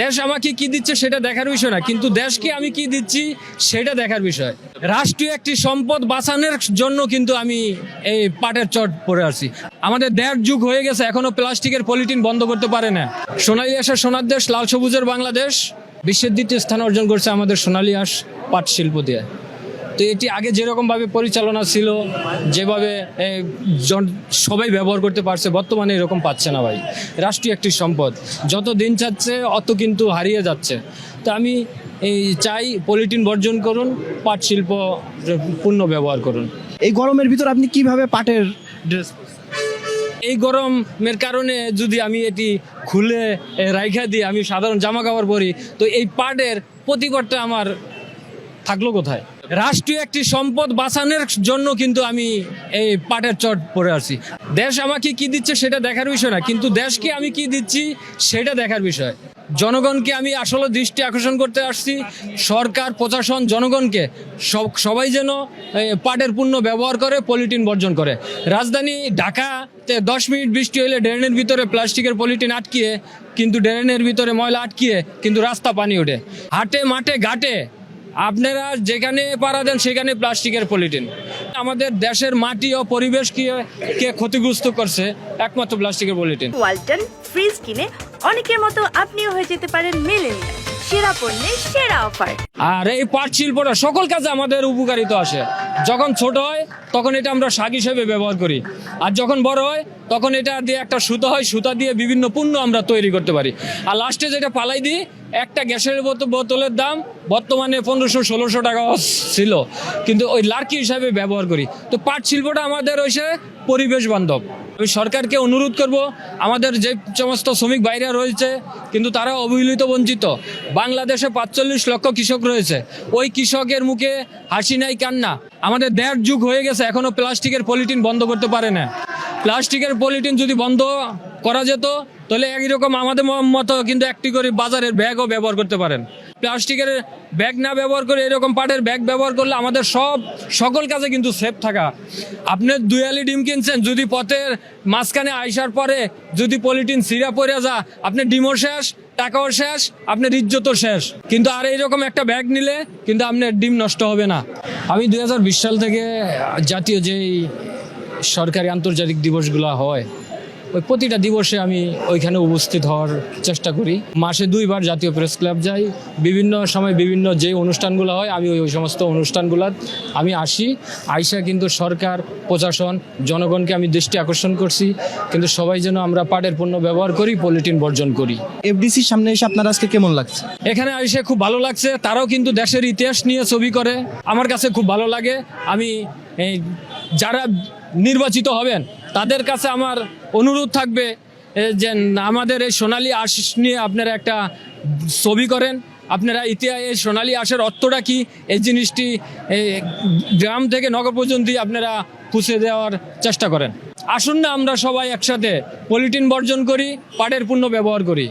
দেশ আমাকে কি দিচ্ছে সেটা দেখার বিষয় না, কিন্তু দেশকে আমি কি দিচ্ছি সেটা দেখার বিষয়। রাষ্ট্রীয় একটি সম্পদ বাঁচানোর জন্য কিন্তু আমি এই পাটের চট পরে আছি। আমাদের দেড় যুগ হয়ে গেছে, এখনও প্লাস্টিকের পলিটিন বন্ধ করতে পারে না। সোনালী আসা সোনার দেশ, লাল সবুজের বাংলাদেশ, বিশ্বের দ্বিতীয় স্থান অর্জন করছে আমাদের সোনালী আস পাট শিল্প দিয়ে। তো এটি আগে যেরকমভাবে পরিচালনা ছিল যেভাবে জন- সবাই ব্যবহার করতে পারছে বর্তমানে এরকম পাচ্ছে না ভাই। রাষ্ট্রীয় একটি সম্পদ। যত দিন যাচ্ছে অত কিন্তু হারিয়ে যাচ্ছে। তো আমি এই চাই পলিটিন বর্জন করুন পাট শিল্প পূর্ণ ব্যবহার করুন। এই গরমের ভিতর আপনি কীভাবে পাটের ড্রেস এই গরমের কারণে যদি আমি এটি খুলে রাইখা দিয়ে আমি সাধারণ জামা কাপড় পরি তো এই পাটের প্রতিবারটা আমার থাকল কোথায়? রাষ্ট্রীয় একটি সম্পদ বাঁচানোর জন্য কিন্তু আমি এই পাটের চট পরে আছি। দেশ আমাকে কি দিচ্ছে সেটা দেখার বিষয় না, কিন্তু দেশকে আমি কি দিচ্ছি সেটা দেখার বিষয়। জনগণকে আমি আসলে দৃষ্টি আকর্ষণ করতে আসছি, সরকার, প্রশাসন, জনগণকে, সব, সবাই যেন পাটের পণ্য ব্যবহার করে, পলিটিন বর্জন করে। রাজধানী ঢাকাতে দশ মিনিট বৃষ্টি হলে ড্রেনের ভিতরে প্লাস্টিকের পলিটিন আটকিয়ে, কিন্তু ড্রেনের ভিতরে ময়লা আটকিয়ে, কিন্তু রাস্তা পানি ওঠে। হাটে, মাঠে, ঘাটে আপনারা যেখানে পাড়া দেন সেখানে প্লাস্টিকের পলিটিন আমাদের দেশের মাটি ও পরিবেশকে কে ক্ষতিগ্রস্ত করছে একমাত্র প্লাস্টিকের পলিটিন ওয়ালটন ফ্রিজ কিনে অনেকের মতো আপনিও হয়ে যেতে পারেন মিলেনিয়াল সেরা পণ্যের সেরা অফার। আর এই পাট শিল্পটা সকল কাজে আমাদের উপকারিত আসে। যখন ছোট হয় তখন এটা আমরা শাক হিসেবে ব্যবহার করি। আর যখন বড় হয় তখন এটা দিয়ে একটা সুতা হয়, সুতা দিয়ে বিভিন্ন পণ্য আমরা তৈরি করতে পারি। আর লাস্টে যেটা পালাই দিই, একটা গ্যাসের বোত- বোতলের দাম বর্তমানে পনেরোশো, ষোলোশো টাকা ছিল। কিন্তু ওই লার্কি হিসাবে ব্যবহার করি। তো পাট শিল্পটা আমাদের হয়েছে পরিবেশ বান্ধব। আমি সরকারকে অনুরোধ করব, আমাদের যে সমস্ত শ্রমিক বাইরে রয়েছে, কিন্তু তারা অবহেলিত বঞ্চিত। বাংলাদেশে পাঁচচল্লিশ লক্ষ কৃষক রয়েছে। ওই কৃষকের মুখে হাসি নাই, কান্না। আমাদের দেড় যুগ হয়ে গেছে, এখনও প্লাস্টিকের পলিথিন বন্ধ করতে পারে না। প্লাস্টিকের পলিথিন যদি বন্ধ করা যেত, তাহলে একই রকম আমাদের মতো কিন্তু একটি করে বাজারের ব্যাগও ব্যবহার করতে পারেন। প্লাস্টিকের ব্যাগ না ব্যবহার করে এরকম পাটের ব্যাগ ব্যবহার করলে আমাদের সব, সকল কাজে কিন্তু সেফ থাকা। আপনি দুয়ালি ডিম কিনছেন, যদি পথের মাঝখানে আইসার পরে যদি পলিটিন সিরা পড়ে যা আপনি ডিমও শেষ, টাকাও শেষ, আপনার ইজ্জতও শেষ। কিন্তু আর এইরকম একটা ব্যাগ নিলে কিন্তু আপনার ডিম নষ্ট হবে না। আমি দু হাজার বিশ সাল থেকে জাতীয় যেই সরকারি আন্তর্জাতিক দিবসগুলো হয় ওই প্রতিটা দিবসে আমি ওইখানে উপস্থিত হওয়ার চেষ্টা করি। মাসে দুইবার জাতীয় প্রেস ক্লাব যাই বিভিন্ন সময় বিভিন্ন যে অনুষ্ঠানগুলো হয় আমি ওই সমস্ত অনুষ্ঠানগুলো আমি আসি। আইসা কিন্তু সরকার প্রশাসন জনগণকে আমি দৃষ্টি আকর্ষণ করছি কিন্তু সবাই যেন আমরা পাটের পণ্য ব্যবহার করি পলিটিন বর্জন করি। এফডিসির সামনে এসে আপনার আজকে কেমন লাগছে? এখানে আইসে খুব ভালো লাগছে তারাও কিন্তু দেশের ইতিহাস নিয়ে ছবি করে আমার কাছে খুব ভালো লাগে। আমি এই, যারা নির্বাচিত হবেন, তাদের কাছে আমার অনুরোধ থাকবে যে আমাদের এই সোনালী আশ নিয়ে আপনারা একটা ছবি করেন। আপনারা ইতিহাস, এই সোনালী আশের অর্থটা কি? এই জিনিসটি গ্রাম থেকে নগর পর্যন্ত আপনারা পুষে দেওয়ার চেষ্টা করেন। আসুন না আমরা সবাই একসাথে পলিটিন বর্জন করি, পাটের পণ্য ব্যবহার করি।